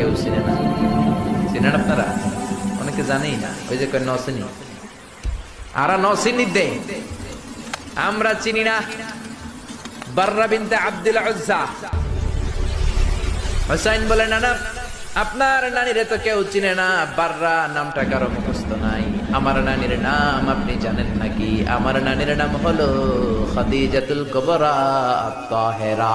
কেউ চিনে না। চিনেন আপনারা? অনেকে জানেই না। ওই যে কয় নসিনি আরা নসিনি দে। আমরা চিনি না বাররা আব্দুল উজ্জা হোসাইন বলে আপনার নানিরে তো কেউ চিনে না। বাররা নামটা কারও মুখস্থ নাই। আমার নানির নাম আপনি জানেন নাকি? আমার নানির নাম হলো খাদিজাতুল কুবরা তাহেরা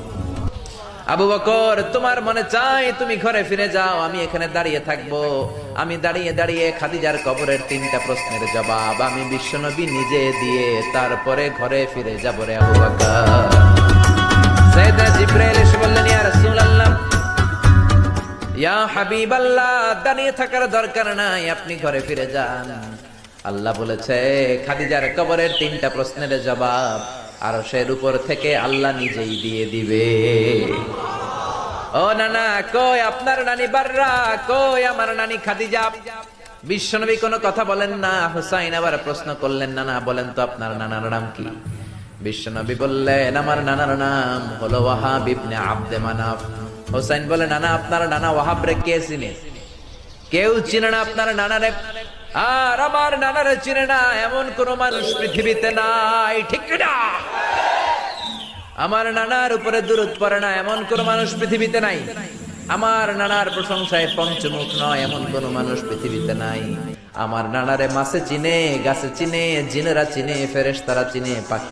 আবু বকর, তোমার মনে চাই তুমি ঘরে ফিরে যাও, আমি এখানে দাঁড়িয়ে থাকব। আমি দাঁড়িয়ে দাঁড়িয়ে খাদিজার কবরের তিনটা প্রশ্নের জবাব আমি বিশ্বনবী নিজে দিয়ে তারপরে ঘরে ফিরে যাব রে আবু বকর। দাঁড়িয়ে থাকার দরকার নাই, আপনি ঘরে ফিরে যান। আল্লাহ বলেছে, খাদিজার কবরের তিনটা প্রশ্নের জবাব আর সের উপর থেকে আল্লাহ নিজেই দিয়ে দিবে। ও নানা, কই আপনার নানি বাররা? কই আমার নানি খাদিজা? বিশ্বনবী কোনো কথা বলেন না, হুসাইন আবার প্রশ্ন করলেন, নানা, বলেন তো আপনার নানার নাম কি? বিশ্বনবী বললেন, আমার নানার নাম হলো ওয়াহাব ইবনে আব্দে মানাফ। হোসাইন বলে, নানা, আপনার নানা ওয়াহাব রে কে চিনে? কেউ চিনে না আপনার নানারে। আর আমার নানারে চিনে না এমন কোন মানুষ পৃথিবীতে নাই, ঠিক না আমার নানার উপরে দূরত পড়ে না এমন কোন মানুষ পৃথিবীতে নাই। আমার নানার প্রশংসায় পঞ্চমুখ নয় এমন কোন মানুষ পৃথিবীতে নাই। আমার নানারে মাছে চিনে, গাছে চিনে, জিনেরা চিনে ফেরেস তারা চিনে, পাখি